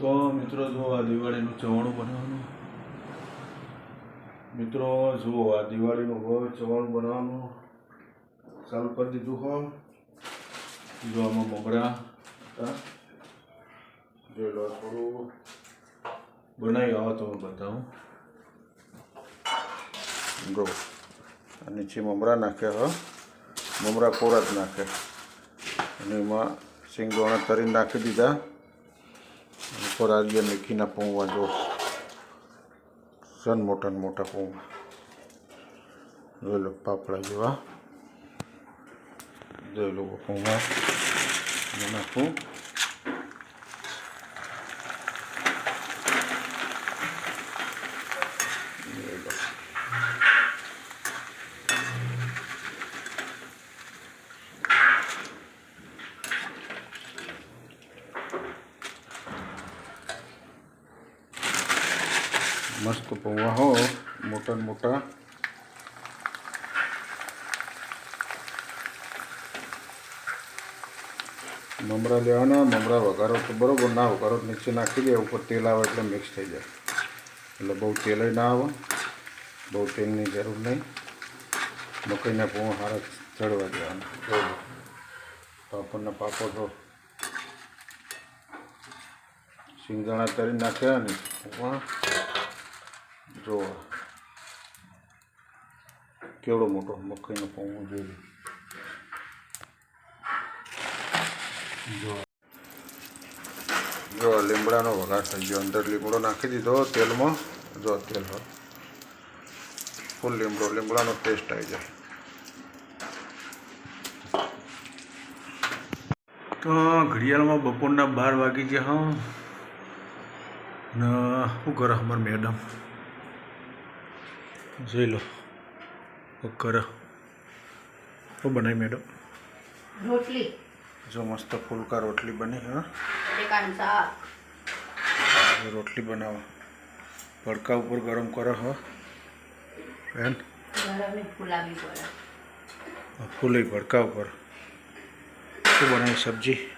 તો મિત્રો જુઓ આ દિવાળીનું ચવાણું બનાવવાનું. મિત્રો જુઓ આ દિવાળીનું હવે ચવાણું બનાવવાનું. ચાલુ કરી દીધું હો. જો આમાં મમરા હતા. જોઈ લો થોડું બનાવી આવો તો હું બતાવું. જો નીચે મમરા નાખ્યા હો. મમરા કોરા જ નાખે. અને એમાં સિંગોણા તરીને નાખી દીધા. આજે મેથીના પૌવા જો સન મોટા મોટા પૌવા જોઈ લો, પાપડા જેવા. જોઈ લો પૌવા નાખું જોઈ લો મસ્ત પૌવા હો, મોટા મોટા. મમરા લેવાના, મમરા વઘારો તો બરોબર ના વઘારો નીચે નાખી દે, ઉપર તેલ આવે એટલે મિક્સ થઈ જાય. એટલે બહુ તેલ ના આવે, બહુ તેલની જરૂર નહીં. મકાઈના પૌવા સારા ચડવા દેવાના. પાપડના પાપડ સિંગદાણા તરી નાખ્યા ને પૌવા જો કેવડો મોટો મકાઈનો પૌવો જોઈએ. જો. લીમડાનો વઘાર થઈ ગયો. અંદર લીમડો નાખી દીધો તેલમાં. જો, તેલ હોય ફૂલ લીમડો. લીમડાનો ટેસ્ટ આવી જાય. તો ઘડિયાળમાં બપોરના બાર વાગી ગયા હા. ને શું મેડમ? જોઈ લો. શું તો બનાવી મેડમ? રોટલી. જો મસ્ત ફુલકા રોટલી બની હા. રોટલી બનાવો. ભડકા ઉપર ગરમ કરો હો. બેન ફૂલી ભડકા ઉપર. શું બનાવી સબ્જી?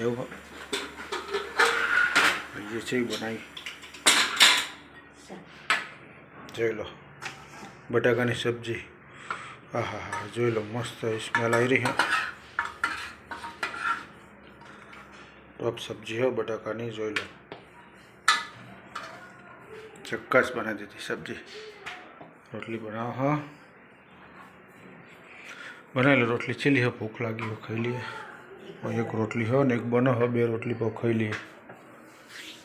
એવું જે છે એ બનાવી જોઈ લો બટાકાની સબ્જી. હા હા હા જોઈ લો, મસ્ત સ્મેલ આવી રહી હે. ટોપ સબ્જી હો, બટાકાની, જોઈ લો. ચક્કાસ બનાવી દીધી સબ્જી. રોટલી બનાવો, હા. બનાવી લો, રોટલી ચીલી હો, ભૂખ લાગી હો ખાઈ લઈએ. હવે એક રોટલી હો ને એક બનો હો, બે રોટલી પાવ ખાઈ લઈએ.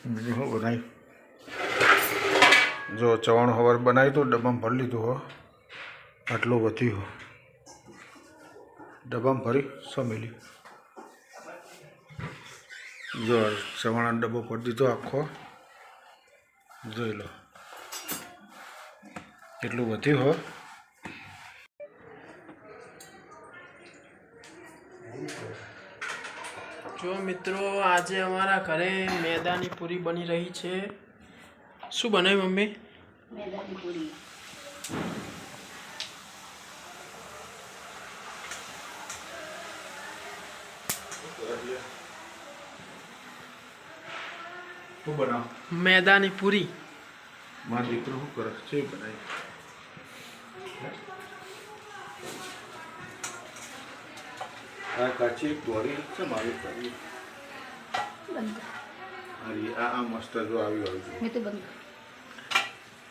બીજું હો, બનાવી. જો ચવાણું હવાર બનાવ્યું તો ડબ્બામાં ભરી લીધું હો. આટલું વધ્યું હો. ડબ્બામાં ભરી સમેલી જો ચવાણા ડબ્બો ભરી દીધો આખો. જોઈ લો. એટલું વધ્યું હો. જો મિત્રો, આજે અમારા ઘરે મેદાની પૂરી બની રહી છે. શું બનાવ્યું મમ્મી? મેદાની પૂરી શું બનાવ? મેદાની પૂરી. મારો દીકરો શું કરે? છે બનાવી આ કાચી એક દોરી છે મારી કરી બંધ અરે આ આ મસ્ત જો આવી આવી છે મેં તો બંધ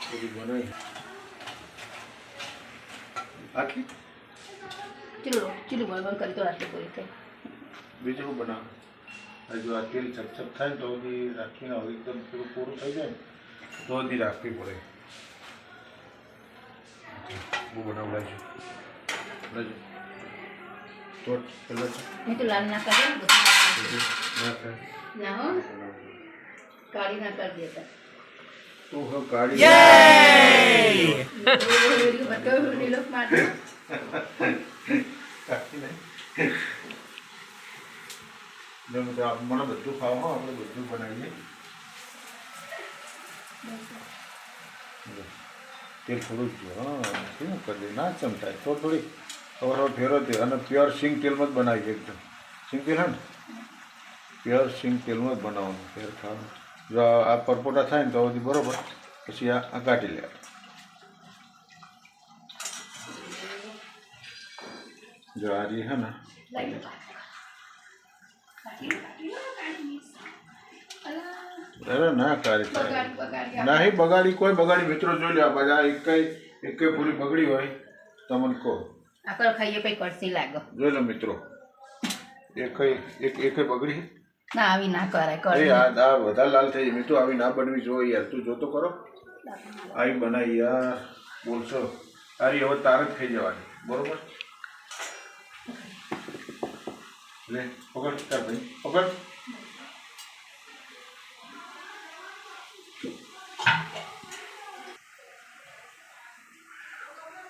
બધી બનાવી આટલી ચલો ચીલું બંધ કરી તો આટલી પૂરી થઈ બીજું શું બનાવ? હજુ આ તેલ ચપચપ થાય ને તો બધી રાખીને હવે એકદમ થોડું પૂરું થઈ જાય ને તો બધી રાખવી પડે. હું બનાવડાવીશું લાજો તો પહેલાં મેં તો લાલ ના કરી ના થાય. ના હો. કાળી ના કરી દેતા તો કાઢી આપ- મને બધું ખાવા આપણે બધું બનાવીએ. તેલ થોડું શું કરી ના ચમચાય તો થોડી. ખબર ફેરો તે અને પ્યોર સિંગ તેલમાં જ બનાવીએ એકદમ. સિંગ તેલ હે ને? પ્યોર સિંગ તેલમાં જ બનાવવાનું ફેર ખાવાનું. જો આ પરપોટા થાય ને તો સુધી બરોબર પછી આ કાઢી લે. જો આ જે હે ને. અરે ના કાઢી બગાડી બગાડી નહીં બગાડી કોઈ બગાડી મિત્રો જોઈ લે બધા એકેય એકેય પૂરી બગડી હોય તમને કહો. આપણે ખાઈએ પછી કરસી લાગો. જોઈ લો મિત્રો. એકેય એક એક બગડી ના આવી ના કરાય કરે કરી. આ આ વધારે લાલ થઈ જાય. મિત્રો આવી ના બનવી જોઈએ યાર. તું જોતો કરો. આવી બનાવી યાર. બોલશો. તારી હવે તાર જ થઈ જવાની. બરોબર? લે પકડ તાર ભાઈ. પકડ.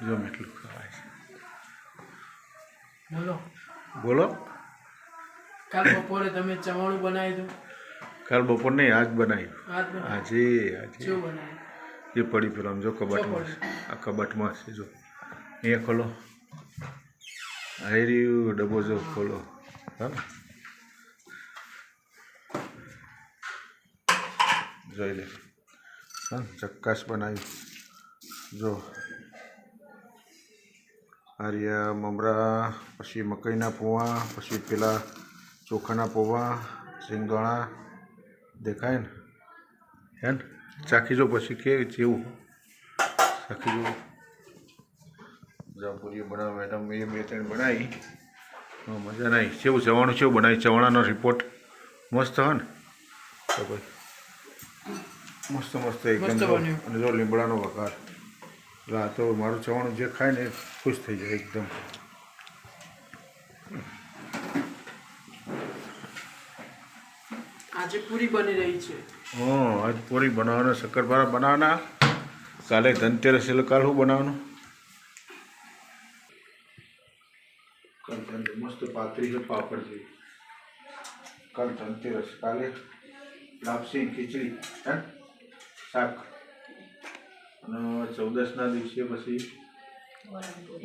જો એટલું ખવાય. બોલો બોલો. કાલ બપોરે તમે ચવાણું બનાવી દો. કાલ બપોર નહીં આજ બનાવ્યું બનાવી આજે આજે. એ પડી પેલો આમ જો કબાટમાં છે. આ કબાટમાં છે જો. અહીંયા ખોલો. આ રહ્યું ડબ્બો જો ખોલો. હા? જોઈ લે. હા ચક્કાશ બનાવી. જો. આર્યા મમરા પછી મકાઈના પૂવા પછી પેલા ચોખાના પૌવા સિંગદાણા દેખાય ને? હે ને? ચાખી જો પછી કે જેવું. ચાખી જો. જાપુરી બનાવ મેડમ એ બે ત્રણ બનાવી. મજા નહીં. કેવું ચવાણું કેવું બનાવી? ચવાણાનો રિપોર્ટ મસ્ત હોય ને? તો ભાઈ મસ્ત મસ્ત એકદમ. અને જો લીમડાનો વઘાર. એટલે આ તો મારું ચવાણું જે ખાય ને એ ખુશ થઈ જાય એકદમ. આજે પૂરી બની રહી છે. હા આજ પૂરી બનાવવાના શક્કરપારા બનાવવાના. કાલે ધનતેરસ એટલે કાલ શું બનાવવાનું? મસ્ત પાતળી છે પાપડ જેવી કાલ ધનતેરસ કાલે લાપસી ખીચડી હે? શાક. અને ચૌદસના દિવસે પછી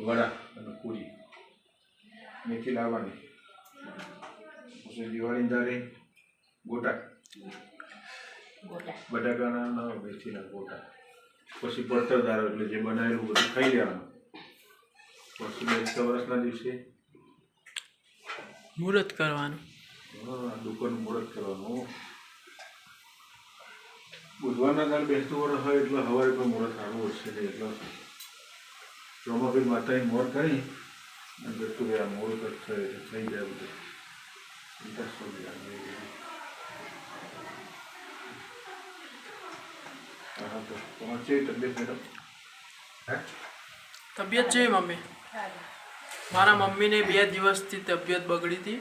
વડા અને પૂરી. મેથી લાવવાની. પછી દિવાળી તારે ગોટા. ગોટા. બટાકાના ના મેથીના ગોટા. પછી પડતરદાર એટલે જે બનાવેલું બધું ખાઈ લેવાનું. પછી બેસતા વર્ષના દિવસે મુહૂર્ત કરવાનું. હા, દુકાનનું મુહૂર્ત કરવાનું. બુધવારના દાળ બેસતું વર્ષ હોય એટલે સવારે પણ મુહૂર્ત સારું હશે નહીં એટલે રમાબી માતાની મોર કરી અને બેસતું ગયા મુહૂર્ત થાય એટલે થઈ જાય બધું. ચિંતા તમારે કેવી તબિયત મેડમ હે તબિયત છે મમ્મી? મારા મમ્મીને બે દિવસથી તબિયત બગડી હતી.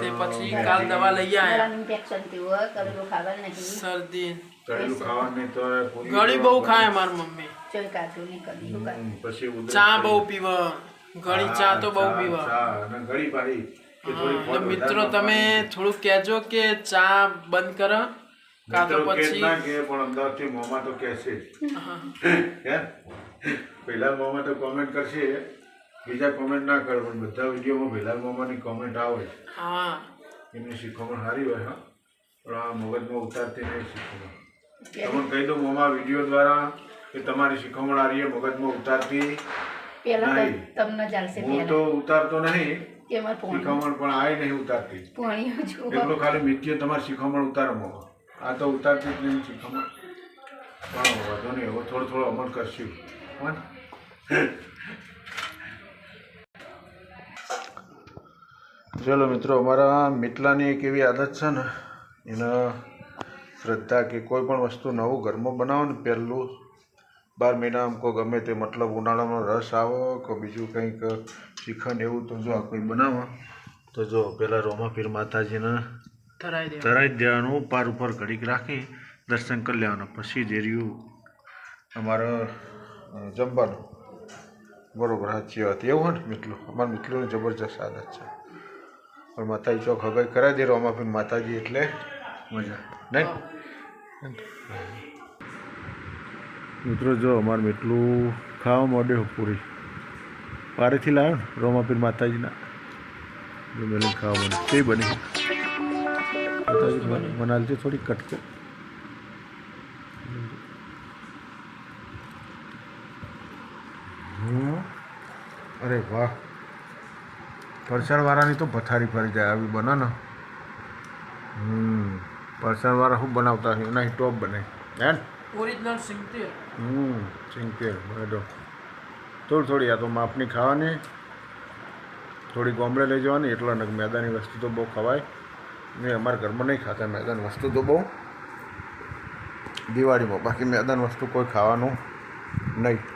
તે પછી કાલ દવા લઈ આવ્યા શરદી. ગળી બહુ ખાય મારી મમ્મી. ચા બહુ પીવા. ગળી ચા તો બહુ પીવે. મિત્રો તમે. થોડુંક કહેજો કે ચા બંધ કરો. કાં તો પછી ના કે પણ અંદરથી મોંમાં તો કહેશે. પહેલા મોંમાં તો કોમેન્ટ કરશે. બીજા કોમેન્ટ ના કરે પણ બધા વિડીયોમાં પહેલા મોંમાંની કોમેન્ટ આવે હા. એમની શીખવણ સારી હોય હા? પણ આ મગજમાં ઉતારતી નહીં શીખવણ. તમને કહી દઉં મોમા વીડિયો દ્વારા કે તમારી શીખવણ હારી એ મગજમાં ઉતારતી હું તો ઉતારતો નહીં. કે શીખવણ પણ આ નહીં ઉતારતી. એટલું ખાલી મિત્ય તમારી શીખવણ ઉતારો મોંમાં. આ તો ઉતારતી જ નહીં શીખવણ પણ વાંધો નહીં, હવે થોડો થોડો અમલ કરશું. હા ચલો મિત્રો, અમારા મીટલાની એક એવી આદત છે ને, એના શ્રદ્ધા કે કોઈ પણ વસ્તુ નવું ઘરમાં બનાવો ને, પહેલું બાર મહિનામાં કોઈ ગમે તે મતલબ ઉનાળામાં રસ આવો કે બીજું કંઈક શ્રીખંડ એવું તો જો આ કોઈ બનાવો, તો જો પહેલાં રોમાપીર માતાજીને ધરાઈ દેવાનું. પાર ઉપર ઘડીક રાખી, દર્શન કરી લેવાના. પછી જે અમારો જમવાનું. બરોબર સાચી વાત એવું હોય ને, મિત્રો. અમારા મિત્રોને જબરજસ્ત આદત છે. પણ માતાજી ચોક હગાઈ કરાવી દે રોમાપીર માતાજી એટલે મજા. નહીં? મિત્રો, જો અમારું મેટલું ખાવા માંડ્યો પૂરી. પારેથી લાવ્યો રોમાપીર માતાજીના. જો મેં ખાવા મળે તે બની. બનાવતી થોડી કટકો હમ અરે વાહ પરસાણવાળાની તો પથારી ફરી જાય આવી બને ને હમ પરસાણવાળા શું બનાવતા હોય એના ટોપ બને હે? ઓરિજિનલ સિંગતેલ હમ સિંગતેલ બરાબર થોડી થોડી આ તો માપની ખાવાની થોડી ગોમડે લઈ જવાની એટલા નગ મેદાની વસ્તુ તો બહુ ખવાય ને અમારા ઘરમાં નહીં ખાતા મેદાન વસ્તુ તો બહુ. દિવાળીમાં. બાકી મેદાન વસ્તુ કોઈ ખાવાનું નહીં.